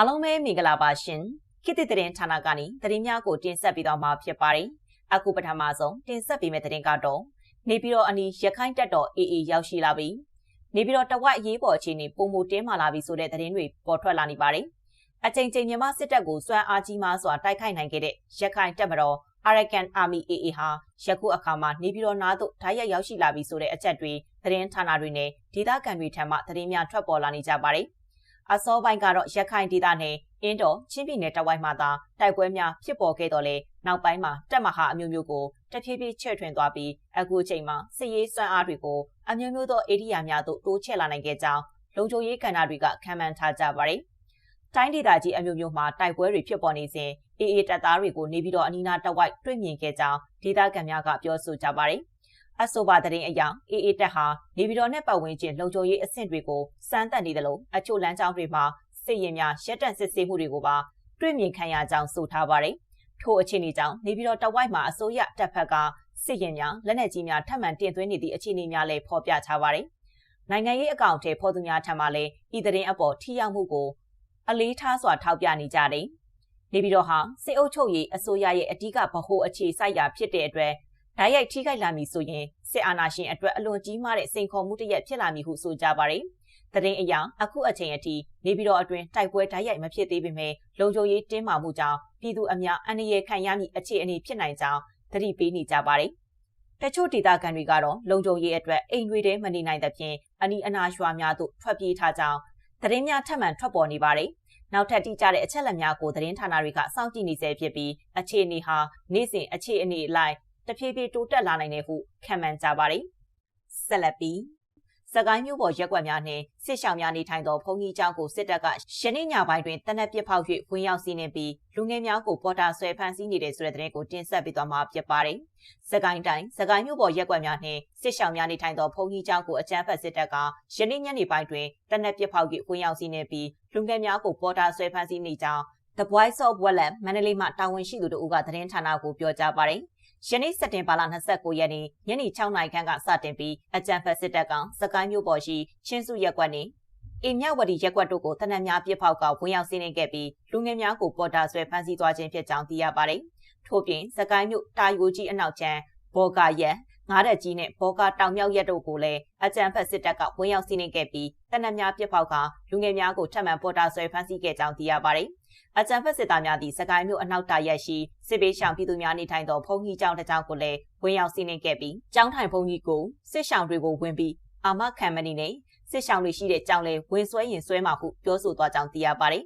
အားလုံးပဲမင်္ဂလာပါရှင်ခေတ်သစ်သတင်းဌာနကနေသတင်းများကိုတင်ဆက်ပေးသွားမှာဖြစ်ပါတယ်အခုပထမဆုံးတင်ဆက်ပေးမယ့်သတင်းကတော့နေပြည်တော်အနီးရခိုင်တပ်တော် AA ရောက်ရှိလာပြီနေပြည်တော်တဝက်အရေးပေါ်အခြေအနေပုံမတင်းမာလာပြီဆိုတဲ့သတင်းတွေပေါ်ထွက်လာနေပါတယ်အကြိမ်ကြိမ်မြန်မာစစ်တပ်ကိုစွမ်းအားကြီးမားစွာတိုက်ခိုက်နိုင်ခဲ့တဲ့ရခိုင်တပ်မတော် Arakan Army AA ဟာယခုအခါမှာနေပြည်တော်နားသို့ဓာတ်ရိုက်ရောက်ရှိလာပြီဆိုတဲ့အချက်တွေသတင်းဌာနတွေနဲ့ဒေသခံတွေထံမှသတင်းများထွက်ပေါ်လာနေကြပါတယ်။ အစောပိုင်းကတော့ရခိုင်ဒေသနယ်အင်းတော်ချင်းပြည်နယ်တဝိုင်းမှာသာတိုက်ပွဲများဖြစ်ပေါ်ခဲ့တော်လဲနောက်ပိုင်းမှာတပ်မဟာအမျိုးမျိုးကိုတဖြည်းဖြည်းချဲ့ထွင်သွားပြီးအခုချိန်မှာစစ်ရေးစွမ်းအားတွေကိုအမျိုးမျိုးသောဧရိယာများသို့တိုးချဲ့လာနိုင်ခဲ့ကြောင်းလုံခြုံရေးကဏ္ဍတွေကခံမှန်းထားကြပါတယ်။တိုင်းဒေသကြီးအမျိုးမျိုးမှာတိုက်ပွဲတွေဖြစ်ပေါ်နေစဉ်အေအေတပ်သားတွေကိုနေပြီးတော့အနီးနားတဝိုက်တွေ့မြင်ခဲ့ကြောင်းဒေသခံများကပြောဆိုကြပါတယ်။ အဆိုပါသတင်းအရအေအေတက်ဟာနေပြည်တော်နဲ့ပတ်ဝန်းကျင်လုံခြုံရေးအဆင့်တွေကိုစမ်းသပ်နေတယ်လို့အချို့လမ်းကြောင်းတွေမှာစစ်ရင်များရက်တန့်စစ်ဆေးမှုတွေကိုပါတွေ့မြင်ခံရကြောင်းဆိုထားပါတယ်။ထို့အခြေအနေကြောင့်နေပြည်တော်တဝိုက်မှာအစိုးရတပ်ဖက်ကစစ်ရင်များလက်နက်ကြီးများထပ်မံတင်သွင်းနေသည့်အခြေအနေများလည်းဖော်ပြထားပါတယ်။နိုင်ငံရေးအကောင့်ထဲဖော်သူများထံမှလည်းဤသတင်းအပေါ်ထိရောက်မှုကိုအလေးထားစွာထောက်ပြနေကြတယ်။နေပြည်တော်ဟာစစ်အုပ်ချုပ်ရေးအစိုးရရဲ့အဓိကဗဟိုအခြေစိုက်ရာဖြစ်တဲ့အတွက် ဓာတ်ရိုက်ထိခိုက်လာမည်ဆိုရင်စစ်အာဏာရှင်အတွက်အလွန်ကြီးမားတဲ့စိန်ခေါ်မှုတစ်ရပ်ဖြစ်လာမည်ဟုဆိုကြပါတယ်။တရင်အရာအခုအချိန်အထိနေပြည်တော်အတွင်းတိုက်ပွဲဓာတ်ရိုက်မဖြစ်သေးပေမဲ့လုံခြုံရေးတင်းမာမှုကြောင့်ပြည်သူအများအန္တရာယ်ခံရမည့်အခြေအနေဖြစ်နိုင်ကြောင်းသတိပေးနေကြပါတယ်။တချို့ဒေသခံတွေကတော့လုံခြုံရေးအတွက်အိမ်တွေထဲမနေနိုင်သဖြင့်အနီးအနားရွာများသို့ထွက်ပြေးထားကြောင်းသတင်းများထပ်မံထွက်ပေါ်နေပါတယ်။နောက်ထပ်တိကျတဲ့အချက်အလက်များကိုသတင်းဌာနတွေကစောင့်ကြည့်နေဆဲဖြစ်ပြီးအခြေအနေဟာနေ့စဉ်အခြေအနေအလိုက် တဖြည်းဖြည်းတိုးတက်လာနိုင်တယ်ဟုခံမှန်းကြပါတယ်။ဆက်လက်ပြီးစကိုင်းမြို့ပေါ်ရက်ွက်များနှင့်စစ်ဆောင်များနေထိုင်သောဘုံကြီးကျောင်းကိုစစ်တပ်ကရှနေ့ညပိုင်းတွင်တနက်ပစ်ဖောက်၍ဝင်ရောက်စီးနှင်ပြီးလူငယ်များကိုပေါ်တာဆွဲဖမ်းဆီးနေတဲ့ဆိုတဲ့သတင်းကိုတင်ဆက်ပေးသွားမှာဖြစ်ပါတယ်။စကိုင်းတိုင်းစကိုင်းမြို့ပေါ်ရက်ွက်များနှင့်စစ်ဆောင်များနေထိုင်သောဘုံကြီးကျောင်းကိုအကြမ်းဖက်စစ်တပ်ကယနေ့ညနေပိုင်းတွင်တနက်ပစ်ဖောက်၍ဝင်ရောက်စီးနှင်ပြီးလူငယ်များကိုပေါ်တာဆွဲဖမ်းဆီးနေကြောင်း The Voice of Wetland မန္တလေးမှတာဝန်ရှိသူတို့ကသတင်းဌာနကိုပြောကြားပါတယ်။ ယနေ့စက်တင်ဘာလ29ရက်နေ့ညနေ6နာရီခန့်ကစတင်ပြီးအကြံဖက်စစ်တပ်ကစကိုင်းမြို့ပေါ်ရှိချင်းစုရက်ကွက်နေအိမ်မြဝတီရက်ကွက်တို့ကိုတနက်များပြစ်ဖောက်ကဝင်ရောက်စီးနင်းခဲ့ပြီးလူငယ်များကိုပေါ်တာဆွဲဖမ်းဆီးသွားခြင်းဖြစ်ကြောင်းသိရပါတယ်။ထို့ပြင်စကိုင်းမြို့တာယိုကြီးအနောက်ချမ်းဘော်ကာရက် ငါးရက်ကြီးနဲ့ဘော်ကာတောင်မြောက်ရက်တို့ကိုလည်းအကြံဖက်စစ်တပ်ကဝင်ရောက်စီးနင်းခဲ့ပြီးတနက်များပြစ်ဖောက်ကလူငယ်များကိုထပ်မံပေါ်တာဆွဲဖမ်းဆီးခဲ့ကြောင်းသိရပါတယ်။အကြံဖက်စစ်သားများသည့်စကိုင်းမြို့အနောက်တာရက်ရှိစစ်ပေးရှောင်ပြည်သူများနေထိုင်သောဖုန်ကြီးကျောင်းတစ်ကျောင်းကိုလည်းဝင်ရောက်စီးနင်းခဲ့ပြီးကျောင်းထိုင်ဖုန်ကြီးကိုစစ်ရှောင်တွေကိုဝင်ပြီးအာမခံမဏီနဲ့စစ်ရှောင်တွေရှိတဲ့ကျောင်းလဲဝင်ဆွဲရင်ဆွဲမှာဟုပြောဆိုသွားကြောင်းသိရပါတယ်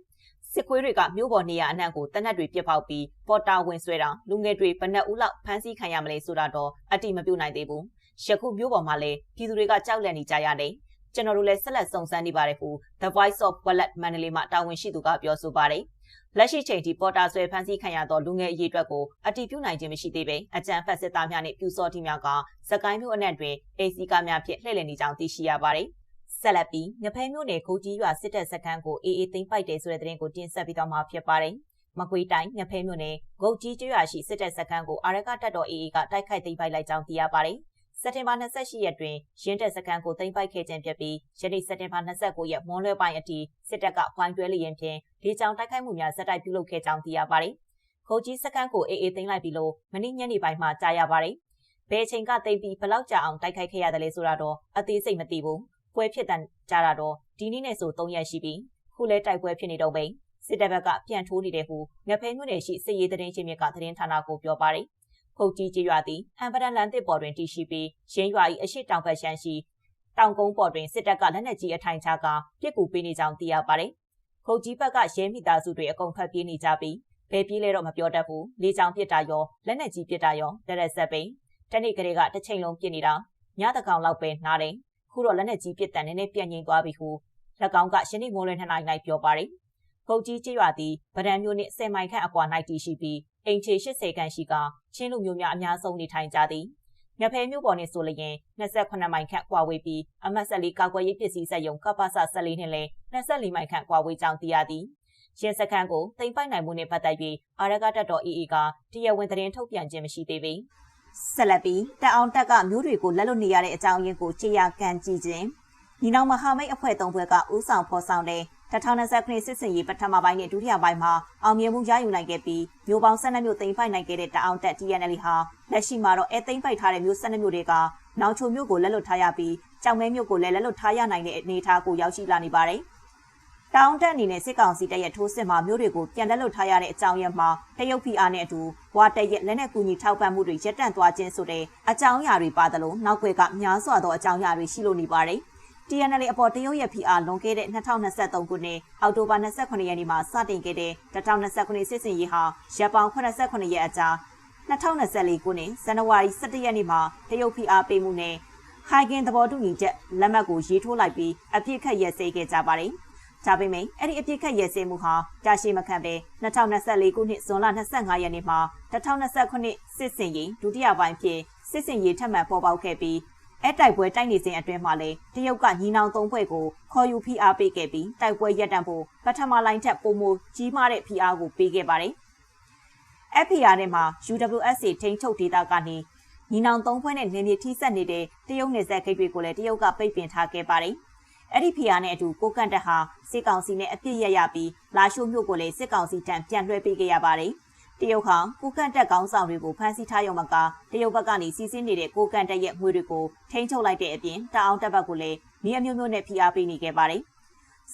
စစ်ခွေးတွေကမြို့ပေါ်နေရာအနှံ့ကိုတနက်တွေပြစ်ပေါက်ပြီးပေါ်တာဝင်ဆွဲတာလူငယ်တွေဘဏ္ဍဦးလောက်ဖမ်းဆီးခံရမလဲဆိုတာတော့အတိမပြုတ်နိုင်သေးဘူး။ယခုမြို့ပေါ်မှာလည်းပြည်သူတွေကကြောက်လန့်နေကြရတယ်။ကျွန်တော်တို့လည်းဆက်လက်စုံစမ်းနေပါတယ်ဟု The Voice of Wallet မန္တလေးမှာတာဝန်ရှိသူကပြောဆိုပါတယ်။လက်ရှိချိန်ထိပေါ်တာဆွဲဖမ်းဆီးခံရသောလူငယ်အရေးအတွက်ကိုအတည်ပြုနိုင်ခြင်းမရှိသေးပေအကြံဖတ်စစ်သားများနှင့်ပြူစောတိများကစကိုင်းမြို့အနှံ့တွင်အေစီကားများဖြင့်လှည့်လည်နေကြောင်းသိရှိရပါတယ်။ ဆက်လက်ပြီးငဖဲမြို့နယ်ခိုးကြီးရွာစစ်တပ်စခန်းကိုအေအေသိမ်းပိုက်တယ်ဆိုတဲ့သတင်းကိုတင်ဆက်ပေးသွားမှာဖြစ်ပါတယ်။မကွေးတိုင်းငဖဲမြို့နယ်ဂုတ်ကြီးကျွာရှိစစ်တပ်စခန်းကိုအာရကတပ်တော် AA ကတိုက်ခိုက်သိမ်းပိုက်လိုက်ကြောင်းသိရပါတယ်။စက်တင်ဘာ28ရက်တွင်ရင်းတက်စကန်ကိုသိမ်းပိုက်ခဲ့ခြင်းဖြစ်ပြီးယနေ့စက်တင်ဘာ29ရက်မွန်းလွဲပိုင်းအထိစစ်တပ်ကဝိုင်းတွဲလျင်ဖြင့်လေကြောင်းတိုက်ခိုက်မှုများဇက်တိုက်ပြုလုပ်ခဲ့ကြောင်းသိရပါတယ်။ခုတ်ကြီးစကန်ကိုအေးအေးသိမ်းလိုက်ပြီးလို့မနေ့ညနေပိုင်းမှာကြားရပါတယ်။ဘယ်အချိန်ကသိမ်းပြီးဘလောက်ကြာအောင်တိုက်ခိုက်ခဲ့ရတယ်လဲဆိုတာတော့အသေးစိတ်မသိဘူး။ ပွဲဖြစ်တဲ့ကြားတာတော့ဒီနေ့နဲ့ဆို3ရက်ရှိပြီ။ခုလဲတိုက်ပွဲဖြစ်နေတော့ပဲ။စစ်တပ်ဘက်ကပြန်ထိုးနေတယ်ဟုငဖဲမြို့နယ်ရှိစစ်ရေးတရင်ချင်းမြစ်ကသတင်းဌာနကိုပြောပါတယ်။ခုတ်ကြီးကျေးရွာသည်ဟန်ပဒန်လန်တစ်ပေါ်တွင်တည်ရှိပြီးရင်းရွာ၏အရှိတောင်ဘက်ရှမ်းရှိတောင်ကုန်းပေါ်တွင်စစ်တပ်ကလက်နက်ကြီးအထိုင်ချကာပြစ်ကူပေးနေကြောင်းသိရပါတယ်။ခုတ်ကြီးဘက်ကရဲမိသားစုတွေအကုန်ဖက်ပြေးနေကြပြီးဘယ်ပြေးလဲတော့မပြောတတ်ဘူး။လေကြောင်ပစ်တာရောလက်နက်ကြီးပစ်တာရောတရက်ဆက်ပိန်တနေ့ကလေးကတစ်ချိန်လုံးပစ်နေတာညတကောင်လောက်ပဲနားတယ်။ ခုတော့လက်နက်ကြီးပစ်တန်နည်းနည်းပြန့်ငိမ့်သွားပြီဟု၎င်းကရှင်းနေမိုးလွင်ထနိုင်၌ပြောပါတယ်။ကုတ်ကြီးကျေးရွာသည်ဗဒံမျိုးနှင့်10မိုင်ခန့်အကွာ၌တည်ရှိပြီးအိမ်ခြေ80ခန့်ရှိကချင်းလူမျိုးများအများဆုံးနေထိုင်ကြသည်။မြဖဲမြို့ပေါ်နှင့်ဆိုလျင်28မိုင်ခန့်ကွာဝေးပြီးအမတ်ဆက်လေးကာကွယ်ရေးပစ္စည်းစက်ရုံကပ္ပစ14နှင့်လည်း24မိုင်ခန့်ကွာဝေးကြောင်းသိရသည်။ရင်းစခန်းကိုတင်ပိုက်နိုင်မှုနှင့်ပတ်သက်ပြီးအာရကတပ်တော် AA ကတရားဝင်သတင်းထုတ်ပြန်ခြင်းမရှိသေးပေ။ ဆက်လက်ပြီးတအောင်တက်ကမျိုးတွေကိုလက်လွတ်နေရတဲ့အကြောင်းရင်းကိုကြေရကန်ကြည့်ခြင်းညီနောင်မဟာမိတ်အဖွဲ့သုံးဘွဲကဥဆောင်ဖော်ဆောင်တဲ့2029စစ်စင်ရေးပထမပိုင်းနဲ့ဒုတိယပိုင်းမှာအောင်မြင်မှုရယူနိုင်ခဲ့ပြီးမြို့ပေါင်း12မြို့သိမ်းပိုက်နိုင်ခဲ့တဲ့တအောင်တက် TNL ဟာလက်ရှိမှာတော့အဲသိမ်းပိုက်ထားတဲ့မြို့12မြို့တွေကနောင်ချိုမြို့ကိုလက်လွတ်ထားရပြီးကြောင်မဲမြို့ကိုလည်းလက်လွတ်ထားရနိုင်တဲ့အနေအထားကိုရောက်ရှိလာနေပါတယ်။ တောင်တက်အနေနဲ့စစ်ကောင်စီတပ်ရဲ့ထိုးစစ်မှာမြို့တွေကိုပြန်လက်လွတ်ထားရတဲ့အကြောင်းရင်းမှာတရုတ်ပြည်အားနဲ့အတူဝါတက်ရဲ့လက်နက်ကူညီထောက်ပံ့မှုတွေရပ်တန့်သွားခြင်းဆိုတဲ့အကြောင်းအရာတွေပါသလိုနောက်ွယ်ကများစွာသောအကြောင်းအရာတွေရှိလို့နေပါတယ်။ TNL အပေါ်တရုတ်ရဲ့ PR လွန်ခဲ့တဲ့2023ခုနှစ်အောက်တိုဘာ28ရက်နေ့မှာစတင်ခဲ့တဲ့2029စစ်စင်ရေးဟာရပ်ပေါင်း89ရက်အကြာ2024ခုနှစ်ဇန်နဝါရီ17ရက်နေ့မှာတရုတ် PR ပေးမှုနဲ့ဟိုင်ဂင်သဘောတူညီချက်လက်မှတ်ကိုရေးထိုးလိုက်ပြီးအပြစ်ခတ်ရဲစေခဲ့ကြပါတယ်။ ဒါပေမဲ့အဲ့ဒီအပြစ်ခတ်ရဲစေမှုဟာကြာရှည်မခံပဲ2024ခုနှစ်ဇွန်လ25ရက်နေ့မှာ2029စစ်စင်ရေးဒုတိယပိုင်းဖြစ်စစ်စင်ရေးထပ်မံပေါ်ပေါက်ခဲ့ပြီးအဲတိုက်ပွဲတိုက်နေစဉ်အတွင်းမှာလည်းတရုတ်ကညီနောင်သုံးဖွဲ့ကိုခေါ်ယူဖိအားပေးခဲ့ပြီးတိုက်ပွဲရပ်တန့်ဖို့ပထမလိုင်းထက်ပုံမကြီးမားတဲ့ဖိအားကိုပေးခဲ့ပါတယ်။ FPR ထဲမှာ UWSA ထိန်းချုပ်ဒေသကနေညီနောင်သုံးဖွဲ့နဲ့နေမြေထိစပ်နေတဲ့တရုတ်နယ်စပ်ဂိတ်တွေကိုလည်းတရုတ်ကပိတ်ပင်ထားခဲ့ပါတယ်။ အဲ့ဒီဖိအားနဲ့အတူကိုကန့်တက်ဟာစစ်ကောင်စီနဲ့အပြစ်ရရပြီးလာရှိုးမြို့ကိုလည်းစစ်ကောင်စီတံပြန်လွှဲပေးခဲ့ရပါတယ်။တရုတ်ဟာကိုကန့်တက်ကောင်းဆောင်တွေကိုဖမ်းဆီးထားရုံမကတရုတ်ဘက်ကနေစီးဆင်းနေတဲ့ကိုကန့်တက်ရဲ့ငွေတွေကိုထိန်းချုပ်လိုက်တဲ့အပြင်တအောင်တပ်ဘက်ကိုလည်းနေအမျိုးမျိုးနဲ့ဖိအားပေးနေခဲ့ပါတယ်။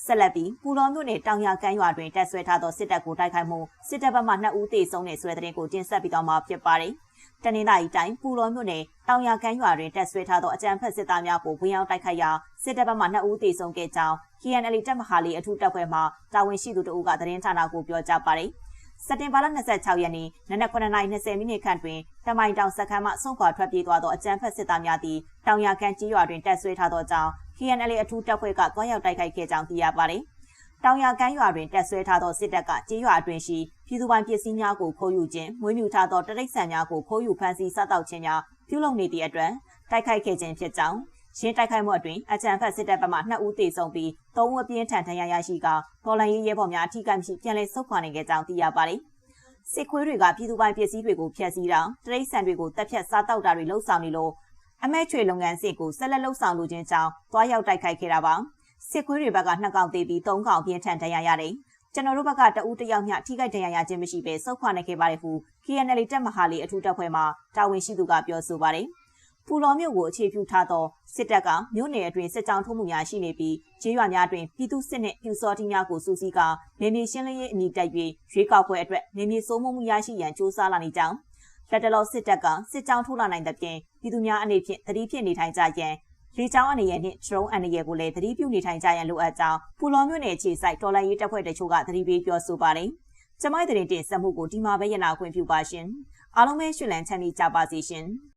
ဆက်လက်ပြီးပူလော်မြို့နယ်တောင်ရကမ်းရွာတွင်တပ်ဆွဲထားသောစစ်တပ်ကိုတိုက်ခိုက်မှုစစ်တပ်ဘက်မှ2ဦးသေဆုံးတဲ့ဆွဲတဲ့တင်ကိုတင်ဆက်ပြီးတော့မှဖြစ်ပါတယ်။တနင်္လာရီတိုင်းပူလော်မြို့နယ်တောင်ရကမ်းရွာတွင်တပ်ဆွဲထားသောအကြမ်းဖက်စစ်သားများကိုဝင်ရောက်တိုက်ခိုက်ရာစစ်တပ်ဘက်မှ2ဦးသေဆုံးခဲ့ကြောင်း KNL တပ်မဟာလီအထူးတပ်ဖွဲ့မှတာဝန်ရှိသူတို့ကသတင်းဌာနကိုပြောကြားပါတယ်။ စက်တင်ဘာလ26ရက်နေ့နနက်9:20မိနစ်ခန့်တွင်တမိုင်တောင်စခန်းမှဆုံးခွာထွက်ပြေးသွားသောအကြမ်းဖက်စစ်သားများသည်တောင်ရခန့်ကြီးရွာတွင်တပ်ဆွဲထားသောကြောင့် KNL အထူးတပ်ဖွဲ့ကတွားရောက်တိုက်ခိုက်ခဲ့ကြောင်းသိရပါသည်။တောင်ရကမ်းရွာတွင်တပ်ဆွဲထားသောစစ်တပ်ကကြေးရွာအတွင်းရှိပြည်သူပိုင်ပစ္စည်းများကိုခိုးယူခြင်း၊မွေးမြူထားသောတရိတ်ဆန်များကိုခိုးယူဖမ်းဆီးစားတောက်ခြင်းများပြုလုပ်နေသည့်အတွက်တိုက်ခိုက်ခဲ့ခြင်းဖြစ်ကြောင်း ရင်းတိုက်ခိုက်မှုအတွင်းအကြံဖတ်စစ်တပ်ဘက်မှ2ဦးသေဆုံးပြီး3ဦးအပြင်းထန်ဒဏ်ရာရရှိကဒေါ်လာရေးရဲဘော်များအထိကမရှိပြန်လည်ဆုတ်ခွာနေခဲ့ကြောင်းသိရပါတယ်။စစ်ခွေးတွေကပြည်သူပိုင်ပစ္စည်းတွေကိုဖျက်ဆီးတာတရိတ်ဆန်တွေကိုတပ်ဖြတ်စားတောက်တာတွေလှုပ်ဆောင်နေလို့အမဲချွေလုပ်ငန်းစစ်ကိုဆက်လက်လှုပ်ဆောင်လိုခြင်းကြောင့်တွားရောက်တိုက်ခိုက်ခဲ့တာပါ။စစ်ခွေးတွေဘက်က2កောင်သေးပြီး3កောင်ပြင်းထန်ဒဏ်ရာရတယ်။ကျွန်တော်တို့ဘက်ကတအူးတယောက်မျှထိခိုက်ဒဏ်ရာရခြင်းမရှိဘဲစုခွာနေခဲ့ပါတယ်ဟု KNL တပ်မဟာလီအထူးတပ်ဖွဲ့မှတာဝန်ရှိသူကပြောဆိုပါတယ်။ ပူလော်မြို့ကိုအခြေပြုထားသောစစ်တပ်ကမြို့နယ်အတွင်းစစ်ကြောင်းထိုးမှုများရှိနေပြီးကျေးရွာများတွင်ပြည်သူစစ်နှင့်ပြူစောတိများကိုစုစည်းကနေမြေရှင်းလင်းရေးအမိတက်၍ရွေးကောက်ပွဲအတွက်နေမြေစိုးမိုးမှုရရှိရန်စ조사လာနေကြောင်းလက်တလောစစ်တပ်ကစစ်ကြောင်းထိုးလာနိုင်တဲ့ပြင်ပြည်သူများအနေဖြင့်တတိဖြစ်နေထိုင်ကြရန်လေကြောင်းအနေနဲ့နှင့်ဒရုန်းအနေနဲ့ကိုလည်းသတိပြုနေထိုင်ကြရန်လိုအပ်ကြောင်းပူလော်မြို့နယ်ခြေဆိုင်တော်လိုင်းရေးတပ်ဖွဲ့တချို့ကသတိပေးပြောဆိုပါတယ်။ကျမိုက်တဲ့တင်ဆက်မှုကိုဒီမှာပဲရနာခွင့်ပြုပါရှင်။အားလုံးပဲရှင်လန်းချမ်းမြေကြပါစေရှင်။